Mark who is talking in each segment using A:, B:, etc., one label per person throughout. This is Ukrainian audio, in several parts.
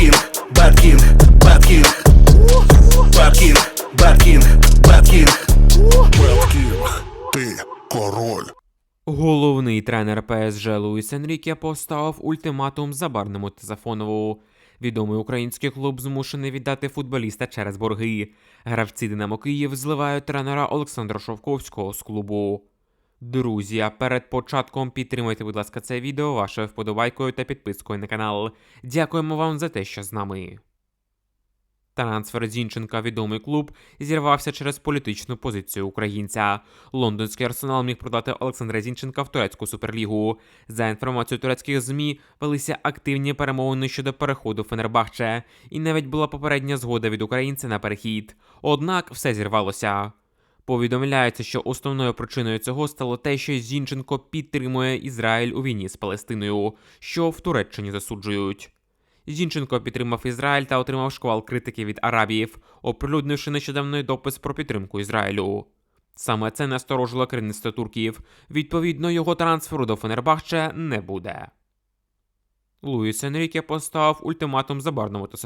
A: Bad King, Bad King, Bad King.
B: Беткін, ти король.
C: Головний тренер ПСЖ Луїс Енріке поставив ультиматум Забарному та Сафонову. Відомий український клуб змушений віддати футболіста через борги. Гравці Динамо Київ зливають тренера Олександра Шовковського з клубу. Друзі, а перед початком підтримайте, будь ласка, це відео вашою вподобайкою та підпискою на канал. Дякуємо вам за те, що з нами. Трансфер Зінченка, відомий клуб, зірвався через політичну позицію українця. Лондонський арсенал міг продати Олександра Зінченка в турецьку суперлігу. За інформацією турецьких змі, велися активні перемовини щодо переходу Фенербахче, і навіть була попередня згода від українця на перехід. Однак все зірвалося. Повідомляється, що основною причиною цього стало те, що Зінченко підтримує Ізраїль у війні з Палестиною, що в Туреччині засуджують. Зінченко підтримав Ізраїль та отримав шквал критики від арабів, оприлюднивши нещодавно допис про підтримку Ізраїлю. Саме це насторожило керівництво турків. Відповідно, його трансферу до Фенербахче не буде. Луїс Енріке поставив ультиматум Забарному та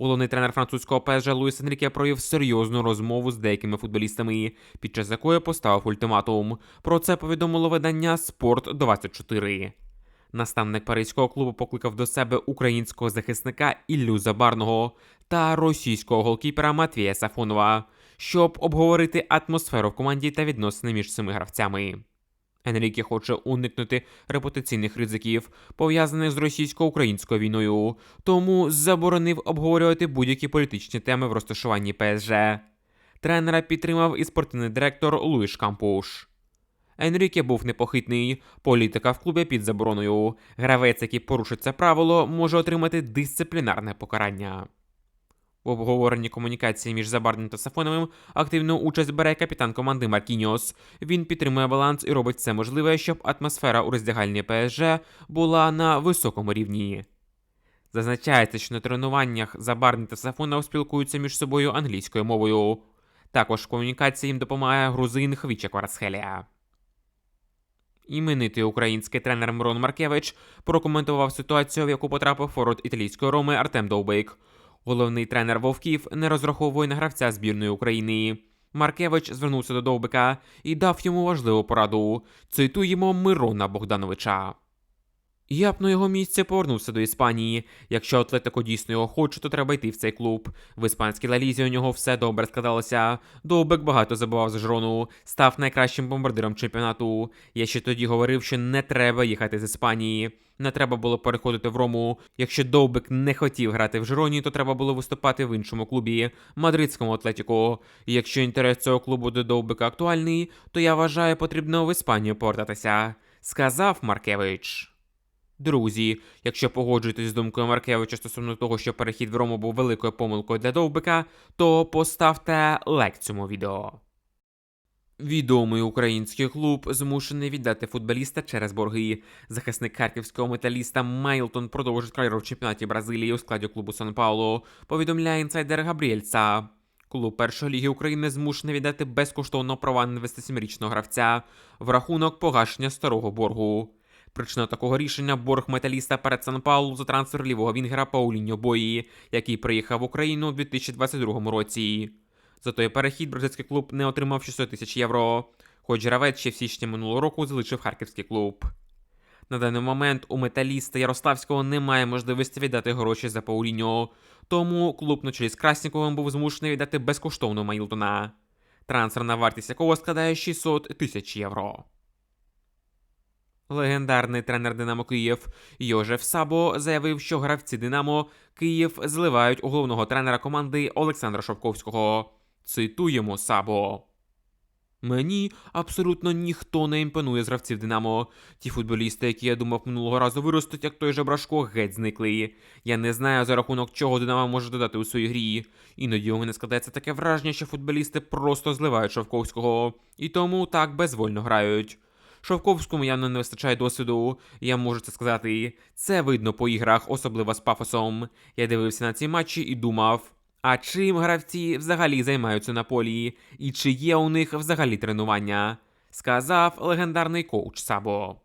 C: Головний тренер французького ПСЖ Луїс Енріке провів серйозну розмову з деякими футболістами, під час якої поставив ультиматум. Про це повідомило видання Спорт 24 Наставник паризького клубу покликав до себе українського захисника Іллю Забарного та російського голкіпера Матвія Сафонова, щоб обговорити атмосферу в команді та відносини між цими гравцями. Енріке хоче уникнути репутаційних ризиків, пов'язаних з російсько-українською війною, тому заборонив обговорювати будь-які політичні теми в розташуванні ПСЖ. Тренера підтримав і спортивний директор Луїш Кампуш. Енріке був непохитний, політика в клубі під забороною. Гравець, який порушить це правило, може отримати дисциплінарне покарання. В обговоренні комунікації між Забарним та Сафоновим активну участь бере капітан команди Маркіньос. Він підтримує баланс і робить все можливе, щоб атмосфера у роздягальні ПСЖ була на високому рівні. Зазначається, що на тренуваннях Забарний та Сафонов спілкуються між собою англійською мовою. Також в комунікації їм допомагає грузин Хвіча Кварцхелія. Іменитий український тренер Мирон Маркевич прокоментував ситуацію, в яку потрапив форвард італійської роми Артем Довбик. Головний тренер Вовків не розраховує на гравця збірної України. Маркевич звернувся до Довбика і дав йому важливу пораду. Цитуємо Мирона Богдановича. Я б на його місце повернувся до Іспанії. Якщо Атлетико дійсно його хоче, то треба йти в цей клуб. В іспанській лалізі у нього все добре складалося. Довбек багато забивав за Жирону, став найкращим бомбардиром чемпіонату. Я ще тоді говорив, що не треба їхати з Іспанії. Не треба було переходити в Рому. Якщо Довбек не хотів грати в Жироні, то треба було виступати в іншому клубі мадридському Атлетіку. Якщо інтерес цього клубу до Довбека актуальний, то я вважаю, потрібно в Іспанію повертатися, сказав Маркевич. Друзі, якщо погоджуєтесь з думкою Маркевича стосовно того, що перехід в Рому був великою помилкою для Довбика, то поставте лайк цьому відео. Відомий український клуб змушений віддати футболіста через борги. Захисник харківського металіста Мейлтон продовжить кар'єру в чемпіонаті Бразилії у складі клубу Сан Пауло, повідомляє інсайдер Габріельца. Клуб першої ліги України змушений віддати безкоштовно права на 27-річного гравця в рахунок погашення старого боргу. Причина такого рішення борг металіста перед Сан Паулу за трансфер лівого вінгера Пауліньо Бої, який приїхав в Україну у 2022 році. За той перехід бразильський клуб не отримав 600 тисяч євро, хоч гравець ще в січні минулого року залишив харківський клуб. На даний момент у металіста Ярославського немає можливості віддати гроші за Пауліньо, тому клуб на чолі з Красніковим був змушений віддати безкоштовно Майлтона, трансферна вартість якого складає 600 тисяч євро. Легендарний тренер Динамо Київ Йожеф Сабо заявив, що гравці Динамо Київ зливають у головного тренера команди Олександра Шовковського. Цитуємо Сабо. Мені абсолютно ніхто не імпонує з гравців Динамо. Ті футболісти, які я думав минулого разу виростуть, як той же Брашко, геть зникли. Я не знаю за рахунок чого Динамо може додати у своїй грі. Іноді у мене складається таке враження, що футболісти просто зливають Шовковського, і тому так безвольно грають. Шовковському явно не вистачає досвіду, я можу це сказати. Це видно по іграх, особливо з пафосом. Я дивився на ці матчі і думав. А чим гравці взагалі займаються на полі, і чи є у них взагалі тренування? сказав легендарний коуч Сабо.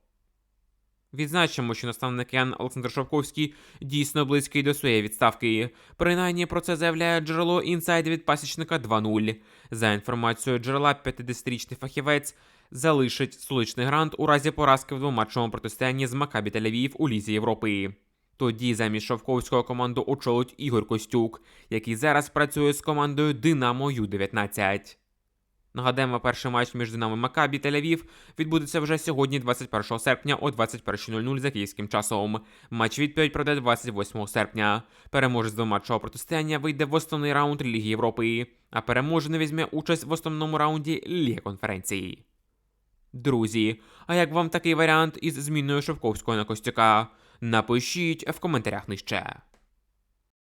C: Відзначимо, що наставник Ян Олександр Шовковський дійсно близький до своєї відставки. Принаймні про це заявляє джерело інсайд від пасічника 2.0. За інформацією джерела, 50-річний фахівець залишить столичний грант у разі поразки в двоматчевому протистоянні з Макабі Тель-Авів у Лізі Європи. Тоді замість Шовковського команду очолить Ігор Костюк, який зараз працює з командою Динамо Ю-19. Нагадаємо, перший матч між Динамо Макабі Тель-Авів відбудеться вже сьогодні, 21 серпня о 21.00 за київським часом. Матч відповідь пройде 28 серпня. Переможець двоматчевого протистояння вийде в основний раунд Ліги Європи, а переможений візьме участь в основному раунді Ліги конференції. Друзі, а як вам такий варіант із зміною Шевковського на Костюка? Напишіть в коментарях нижче.